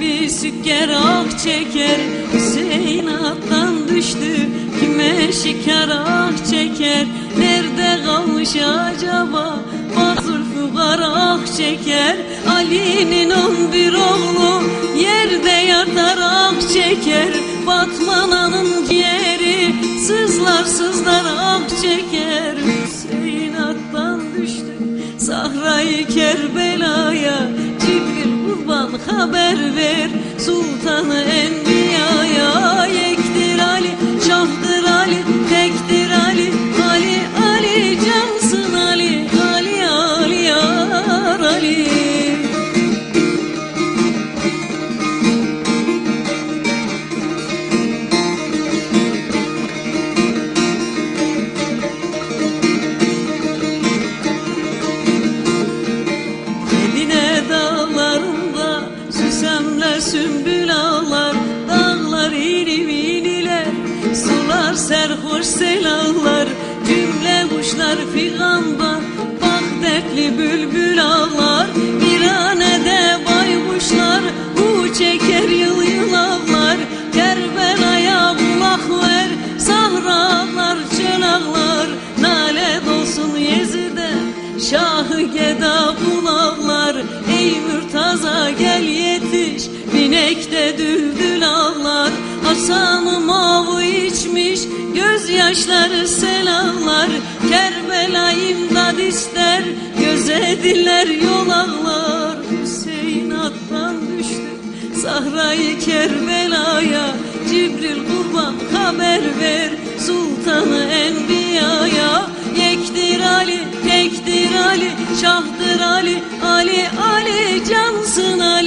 çeker ah çeker. Hüseyin düştü kime şikar ah çeker. Nerede kalmış acaba? Mazur fugar ah çeker. Ali'nin on bir oğlu yerde yatar ah çeker. Batman Ana'nın ciğeri sızlar sızlar ah çeker. Hüseyin düştü Sahrayı kurban haber ver. Sultanı Enbiya'ya Yektir Ali, şahtır Ali, tektir Ali. Ali, Ali, cansın Ali Ali, Ali, yar Ali sümbül ağlar Dağlar inim iniler Sular serhoş selahlar Cümle kuşlar figanda Bak dertli bülbül ağlar Viranede baykuşlar Bu çeker yıl yıl ağlar Kerbela'ya kulak ver Hasan-ı mavu içmiş Gözyaşları selamlar. Kerbela imdad ister Göze diller yol ağlar Hüseyin attan düştü Sahrayı Kerbela'ya. Cibril kurban haber ver Sultanı Enbiya'ya. Yektir Ali, tektir Ali Şahtır Ali, Ali, Ali Cansın Ali